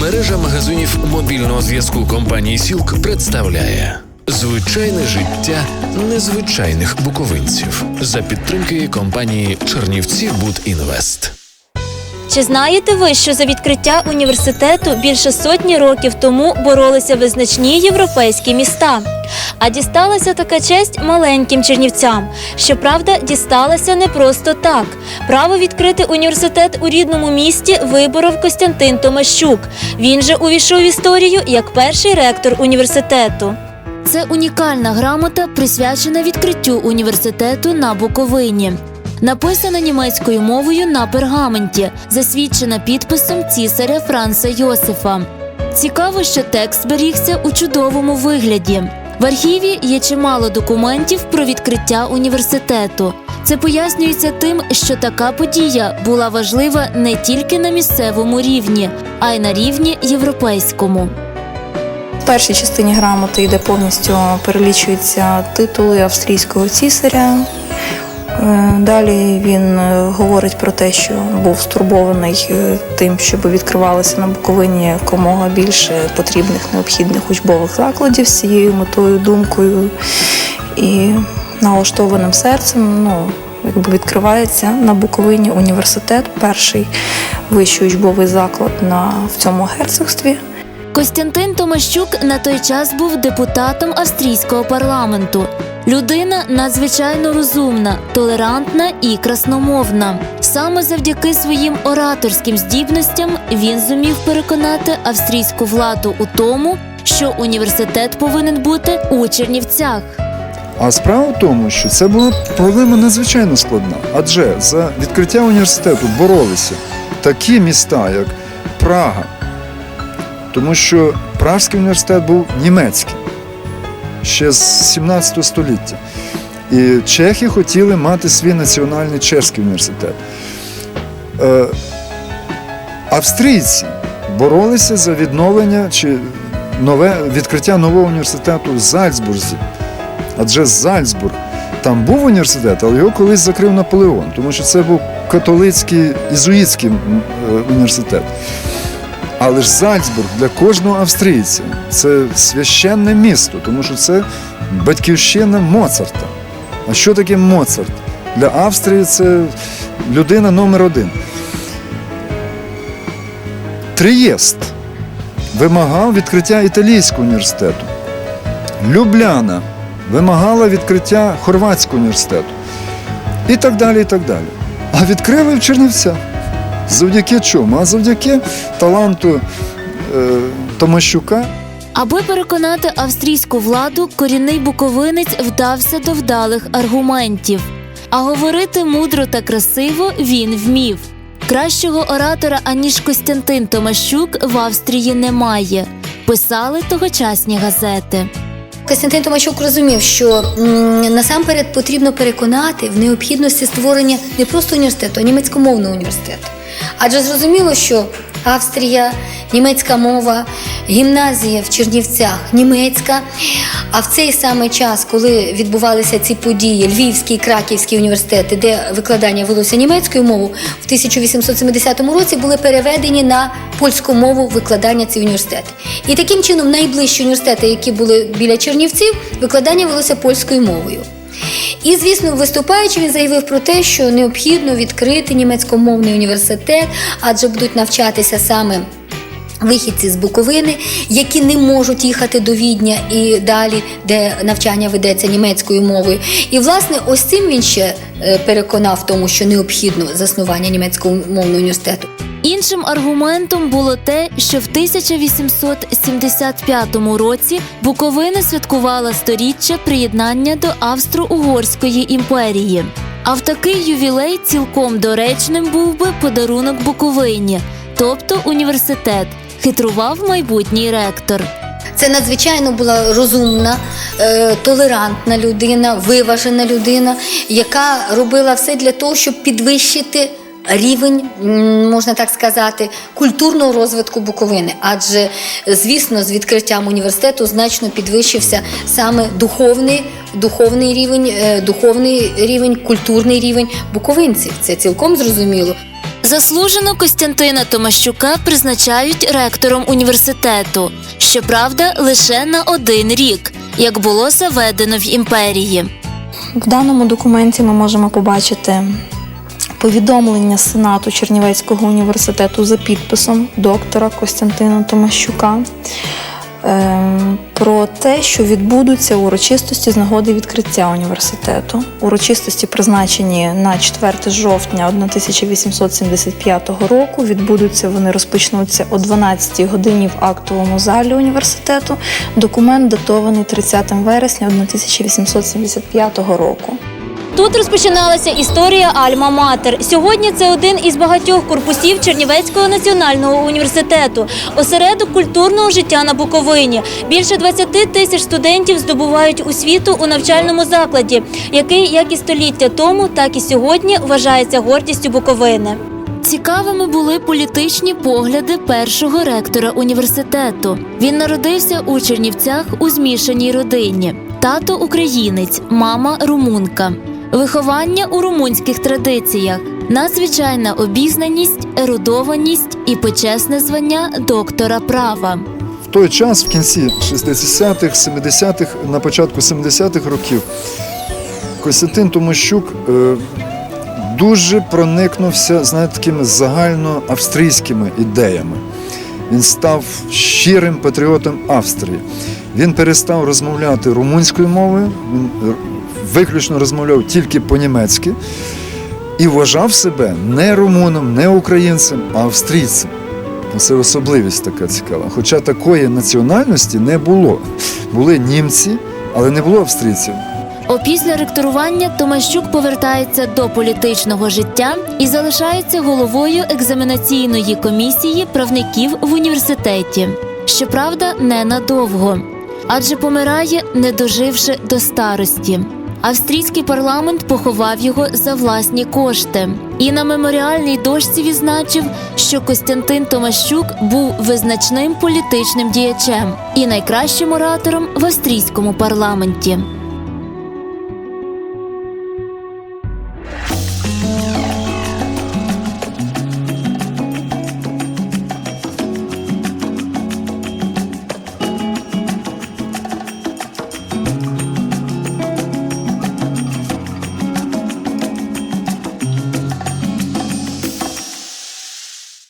Мережа магазинів мобільного зв'язку компанії Сілк представляє звичайне життя незвичайних буковинців за підтримки компанії Чернівці Будінвест. Чи знаєте ви, що за відкриття університету більше сотні років тому боролися визначні європейські міста? А дісталася така честь маленьким чернівцям. Щоправда, дісталася не просто так. Право відкрити університет у рідному місті виборов Костянтин Томащук. Він же увійшов в історію як перший ректор університету. Це унікальна грамота, присвячена відкриттю університету на Буковині. Написана німецькою мовою на пергаменті, засвідчена підписом цісаря Франца Йосифа. Цікаво, що текст зберігся у чудовому вигляді. В архіві є чимало документів про відкриття університету. Це пояснюється тим, що така подія була важлива не тільки на місцевому рівні, а й на рівні європейському. В першій частині грамоти, де повністю перелічуються титули австрійського цісаря. Е, Далі він е, говорить про те, що був стурбований е, тим, щоб відкривалося на Буковині якомога більше потрібних необхідних учбових закладів з цією метою, думкою і налаштованим серцем. Ну, якби відкривається на Буковині університет, перший вищий учбовий заклад на в цьому герцогстві. Костянтин Томащук на той час був депутатом австрійського парламенту. Людина надзвичайно розумна, толерантна і красномовна. Саме завдяки своїм ораторським здібностям він зумів переконати австрійську владу у тому, що університет повинен бути у Чернівцях. А справа в тому, що це була проблема надзвичайно складна. Адже за відкриття університету боролися такі міста, як Прага, тому що Пражський університет був німецький ще з 17 століття. І чехи хотіли мати свій національний чеський університет. Е, австрійці боролися за відновлення чи нове відкриття нового університету в Зальцбурзі. Адже Зальцбург там був університет, але його колись закрив Наполеон, тому що це був католицький ізуїтський е, університет. Але ж Зальцбург для кожного австрійця це священне місто, тому що це батьківщина Моцарта. А що таке Моцарт? Для Австрії це людина номер один. Трієст вимагав відкриття італійського університету. Любляна вимагала відкриття Хорватського університету. І так далі, і так далі. А відкрили в Чернівцях. Завдяки чому? А завдяки таланту е, Томащука. Аби переконати австрійську владу, корінний буковинець вдався до вдалих аргументів. А говорити мудро та красиво він вмів. Кращого оратора, аніж Костянтин Томащук, в Австрії немає. Писали тогочасні газети. Костянтин Томачук розумів, що м, насамперед потрібно переконати в необхідності створення не просто університету, а німецькомовного університету. Адже зрозуміло, що Австрія, німецька мова, гімназія в Чернівцях, німецька. А в цей самий час, коли відбувалися ці події, Львівський, Краківський університети, де викладання велося німецькою мовою, в 1870 році були переведені на польську мову викладання ці університети. І таким чином найближчі університети, які були біля Чернівців, викладання велося польською мовою. І, звісно, виступаючи, він заявив про те, що необхідно відкрити німецькомовний університет, адже будуть навчатися саме. Вихідці з Буковини, які не можуть їхати до Відня і далі, де навчання ведеться німецькою мовою. І власне ось цим він ще е, переконав тому, що необхідно заснування німецького мовного університету. Іншим аргументом було те, що в 1875 році Буковина святкувала сторіччя приєднання до Австро-Угорської імперії. А в такий ювілей цілком доречним був би подарунок Буковині, тобто університет, хитрував майбутній ректор. Це надзвичайно була розумна, е, толерантна людина, виважена людина, яка робила все для того, щоб підвищити рівень, можна так сказати, культурного розвитку Буковини. Адже, звісно, з відкриттям університету значно підвищився саме духовний, духовний рівень, е, духовний рівень, культурний рівень буковинців. Це цілком зрозуміло. Заслужено Костянтина Томащука призначають ректором університету. Щоправда, лише на один рік, як було заведено в імперії. В даному документі ми можемо побачити повідомлення Сенату Чернівецького університету за підписом доктора Костянтина Томащука ем, про те, що відбудуться урочистості з нагоди відкриття університету. Урочистості призначені на 4 жовтня 1875 року. Відбудуться вони розпочнуться о 12 годині в актовому залі університету. Документ датований 30 вересня 1875 року. Тут розпочиналася історія Альма-Матер. Сьогодні це один із багатьох корпусів Чернівецького національного університету, осередок культурного життя на Буковині. Більше 20 тисяч студентів здобувають освіту у навчальному закладі, який як і століття тому, так і сьогодні вважається гордістю Буковини. Цікавими були політичні погляди першого ректора університету. Він народився у Чернівцях у змішаній родині. Тато українець, мама румунка. Виховання у румунських традиціях, надзвичайна обізнаність, ерудованість і почесне звання доктора права. В той час, в кінці 60-х, 70-х, на початку 70-х років, Костянтин Томощук е, дуже проникнувся знаєте, такими загальноавстрійськими ідеями. Він став щирим патріотом Австрії. Він перестав розмовляти румунською мовою, він е, виключно розмовляв тільки по-німецьки і вважав себе не румуном, не українцем, а австрійцем. Це особливість така цікава. Хоча такої національності не було. Були німці, але не було австрійців. Опісля ректорування Томащук повертається до політичного життя і залишається головою екзаменаційної комісії правників в університеті. Щоправда, ненадовго, адже помирає, не доживши до старості. Австрійський парламент поховав його за власні кошти і на меморіальній дошці відзначив, що Костянтин Томащук був визначним політичним діячем і найкращим оратором в австрійському парламенті.